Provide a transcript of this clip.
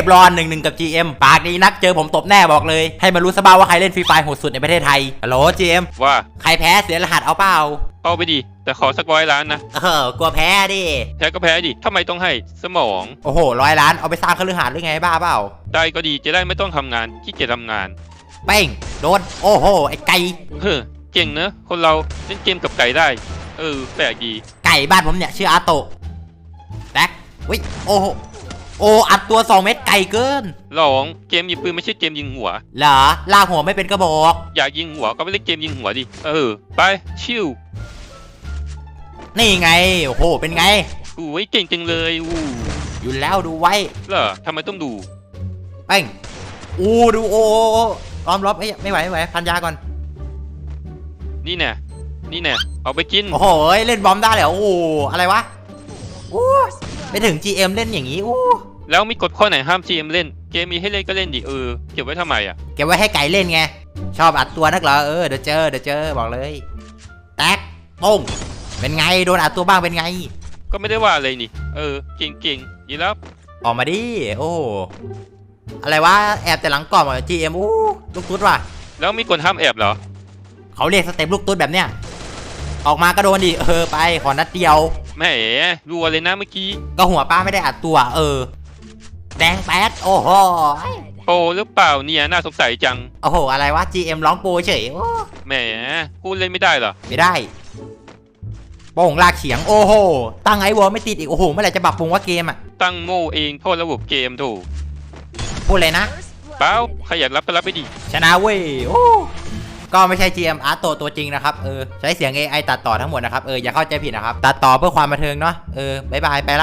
พรอนหนึ่งหนึ่งกับ GM ปากดีนักเจอผมตบแน่บอกเลย ให้มารู้ซะบ้างว่าใครเล่นฟรีไฟโหดสุดในประเทศไทยฮัลโหล GM ว่าใครแพ้เสียรหัสเอาเปล่าเอาไปดิ แต่ขอสักร้อยล้านนะ เออกลัวแพ้ดิ แพ้ก็แพ้ดิทำไมต้องให้สมอง โอ้โหร้อยล้านเอาไปสร้างคฤหาสน์หรือไงบ้าเปล่า ได้ก็ดีจะได้ไม่ต้องทำงานขี้เกียจทำงาน เป้งโดน โอ้โห ไอ้ไก่ เฮ้อเก่งเนอะคนเราเล่นเกมกับไก่ได้ เออแปลกดี ไก่บ้านผมเนี่ยชื่ออาโตะแบ็ควิโอ้โห โอ้อัดตัว 2 เม็ดไก่เกินลองเกมยิงปืนไม่ใช่เกมยิงหัว เหรอลากหัวไม่เป็นกระบอก อยากยิงหัวก็ไปเล่นเกมยิงหัวดิ เออ ไปชิวนี่ไง โอ้โห เป็นไงอู้ยเก่งจังเลยอู้อยู่แล้วดูไว้ เหรอทำไมต้องดู เป้งอู้ดูโอ้โอ้โอ้ล้อมรอบเอ้ยไม่ไหวไม่ไหวพันยาก่อน นี่แน่นี่แน่เอาไปกิน โอ้โหเอ้ยเล่นบอมได้เลยเหรอโอ้โหอะไรวะโอ้ไปถึง GM เล่นอย่างนี้โอ้ แล้วมีกฎข้อไหนห้าม GM เล่น เกมมีให้เล่นก็เล่นดิเออเก็บไว้ทำไมอะเก็บไว้ให้ไก่เล่นไง ชอบอัดตัวนักเหรอเออเดี๋ยวเจอเดี๋ยวเจอบอกเลยแตกป้งเป็นไงโดนอัดตัวบ้างเป็นไง ก็ไม่ได้ว่าอะไรนี่ เออเก่งเก่งดีแล้วออกมาดิโอ้อะไรวะแอบแต่หลังกล่องอะ GM อู้ลูกตุ๊ดว่ะแล้วมีกฎห้ามแอบเหรอเขาเรียกสเต็ปลูกตุ๊ดแบบเนี้ยออกมาก็โดนดิเออไปขอนัดเดียวแหมรัวเลยนะเมื่อกี้ก็หัวป้าไม่ได้อัดตัว เออแดงแป๊ดโอ้โหโปรหรือเปล่าเนี่ยน่าสงสัยจังโอ้โห อะไรวะ GM ร้องโปรเฉยโอ้แหมพูดเล่นไม่ได้เหรอไม่ได้โป่งลากเฉียงโอ้โห ตั้งไอวอลไม่ติดอีก โอ้โหเมื่อไหร่จะปรับปรุงว่าเกมอะ ตั้งโง่เองโทษระบบเกมถูกพูดเลยนะเปล่าใครอยากรับก็รับไปดิชนะเว้ยโอ้ก็ไม่ใช่ GM Art ตัวตัวจริงนะครับ เออ ใช้เสียง AI ตัดต่อทั้งหมดนะครับ เออ อย่าเข้าใจผิดนะครับ ตัดต่อเพื่อความบันเทิงเนาะเออบ๊ายบายไปละ